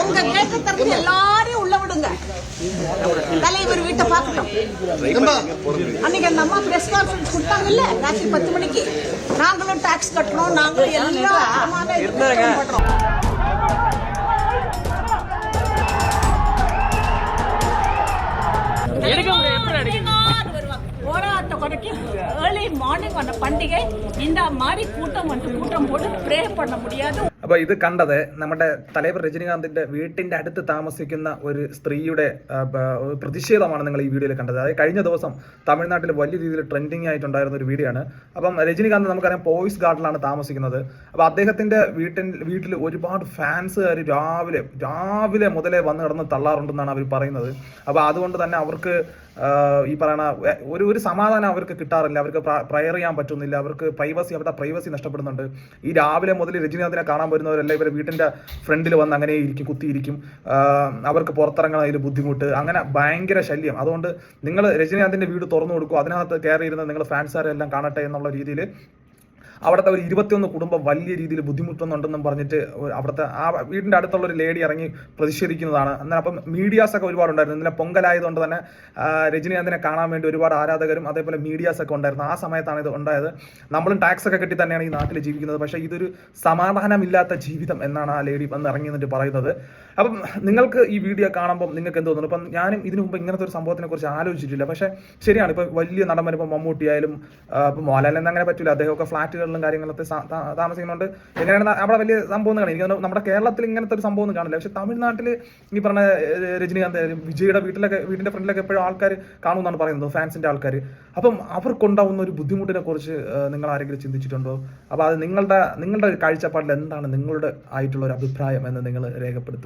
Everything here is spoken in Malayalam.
உங்க கேட்ட திறந்து எல்லாரையும் உள்ள விடுங்க. தலைவர் வீட்டை பார்க்கட்டும் அன்னைக்கு அந்த அம்மா பிரஸ் கான்ஃபரன்ஸ் கொடுத்தாங்கல்ல ராத்திரி பத்து மணிக்கு. நாங்களும் டாக்ஸ் கட்டணும் நாங்களும் எல்லா விதமான இது பண்றோம். ஏர்லி மார்னிங் வந்த பண்டிகை இந்த மாதிரி கூட்டம் வந்து கூட்டம் போட்டு ப்ரே பண்ண முடியாது. അപ്പോൾ ഇത് കണ്ടത് നമ്മുടെ തലൈവർ രജനീകാന്തിന്റെ വീട്ടിന്റെ അടുത്ത് താമസിക്കുന്ന ഒരു സ്ത്രീയുടെ പ്രതിഷേധമാണ് നിങ്ങൾ ഈ വീഡിയോയിൽ കണ്ടത്. അതായത് കഴിഞ്ഞ ദിവസം തമിഴ്നാട്ടിൽ വലിയ രീതിയിൽ ട്രെൻഡിങ് ആയിട്ടുണ്ടായിരുന്ന ഒരു വീഡിയോ ആണ്. അപ്പം രജനീകാന്ത് നമുക്കറിയാം പോയിസ് ഗാർഡിലാണ് താമസിക്കുന്നത്. അപ്പോൾ അദ്ദേഹത്തിന്റെ വീട്ടിൽ വീട്ടിൽ ഒരുപാട് ഫാൻസുകാർ രാവിലെ രാവിലെ മുതലേ വന്ന് കിടന്ന് തള്ളാറുണ്ടെന്നാണ് അവർ പറയുന്നത്. അപ്പോൾ അതുകൊണ്ട് തന്നെ അവർക്ക് ഈ പറയണ ഒരു ഒരു സമാധാനം അവർക്ക് കിട്ടാറില്ല. അവർക്ക് പ്രയർ ചെയ്യാൻ പറ്റുന്നില്ല. അവർക്ക് പ്രൈവസി അവരുടെ പ്രൈവസി നഷ്ടപ്പെടുന്നുണ്ട്. ഈ രാവിലെ മുതൽ രജനീകാന്തിനെ കാണാൻ വരുന്നവരെല്ലാം ഇവരെ വീട്ടിന്റെ ഫ്രണ്ടിൽ വന്ന് അങ്ങനെ ഇരിക്കും കുത്തിയിരിക്കും. അവർക്ക് പുറത്തിറങ്ങുന്നതിൽ ബുദ്ധിമുട്ട്. അങ്ങനെ ഭയങ്കര ശല്യം. അതുകൊണ്ട് നിങ്ങൾ രജനീകാന്തിന്റെ വീട് തുറന്നു കൊടുക്കും. അതിനകത്ത് കയറി ഇരുന്ന് നിങ്ങൾ ഫാൻസുകാരെല്ലാം കാണട്ടെ എന്നുള്ള രീതിയിൽ അവിടുത്തെ ഒരു ഇരുപത്തിയൊന്ന് കുടുംബം വലിയ രീതിയിൽ ബുദ്ധിമുട്ടുന്നുണ്ടെന്നും പറഞ്ഞിട്ട് അവിടുത്തെ ആ വീടിന്റെ അടുത്തുള്ള ഒരു ലേഡി ഇറങ്ങി പ്രതിഷേധിക്കുന്നതാണ്. എന്നാൽ അപ്പം മീഡിയാസ് ഒക്കെ ഒരുപാടുണ്ടായിരുന്നു ഇന്നലെ പൊങ്കലായതുകൊണ്ട് തന്നെ രജനീകാന്തിനെ കാണാൻ വേണ്ടി ഒരുപാട് ആരാധകരും അതേപോലെ മീഡിയാസ് ഒക്കെ ഉണ്ടായിരുന്നു. ആ സമയത്താണ് ഇത് ഉണ്ടായത്. നമ്മളും ടാക്സ് ഒക്കെ കെട്ടി തന്നെയാണ് ഈ നാട്ടിൽ ജീവിക്കുന്നത്. പക്ഷേ ഇതൊരു സമാധാനമില്ലാത്ത ജീവിതം എന്നാണ് ആ ലേഡി വന്ന് ഇറങ്ങി എന്നിട്ട് പറയുന്നത്. അപ്പം നിങ്ങൾക്ക് ഈ വീഡിയോ കാണുമ്പോൾ നിങ്ങൾക്ക് എന്ത് തോന്നുന്നു? അപ്പം ഞാനും ഇതിനു മുമ്പ് ഇങ്ങനത്തെ ഒരു സംഭവത്തിനെ കുറിച്ച് ആലോചിച്ചിട്ടില്ല. പക്ഷേ ശരിയാണ്. ഇപ്പം വലിയ നടന്മാർ മമ്മൂട്ടിയായാലും മമ്മൂട്ടി ആയാലും മോഹൻലാലിന് അങ്ങനെ പറ്റില്ല. അദ്ദേഹമൊക്കെ ഫ്ലാറ്റുകളിലും കാര്യങ്ങളൊക്കെ താമസിക്കുന്നുണ്ട്. എങ്ങനെയാണ് അവിടെ വലിയ സംഭവം കാണില്ല എനിക്ക് നമ്മുടെ കേരളത്തിൽ ഇങ്ങനത്തെ ഒരു സംഭവം കാണില്ല പക്ഷേ തമിഴ്നാട്ടിൽ ഈ പറഞ്ഞ രജനീകാന്ത് വിജയുടെ വീട്ടിലൊക്കെ വീടിന്റെ ഫ്രണ്ടിലൊക്കെ എപ്പോഴും ആൾക്കാർ കാണുമെന്നാണ് പറയുന്നത് ഫാൻസിന്റെ ആൾക്കാർ അപ്പം അവർക്കുണ്ടാവുന്ന ഒരു ബുദ്ധിമുട്ടിനെ കുറിച്ച് നിങ്ങൾ ആരെങ്കിലും ചിന്തിച്ചിട്ടുണ്ടോ? അപ്പോൾ അത് നിങ്ങളുടെ നിങ്ങളുടെ കാഴ്ചപ്പാടിൽ എന്താണ് നിങ്ങളുടെ ആയിട്ടുള്ള ഒരു അഭിപ്രായം എന്ന് നിങ്ങൾ രേഖപ്പെടുത്തും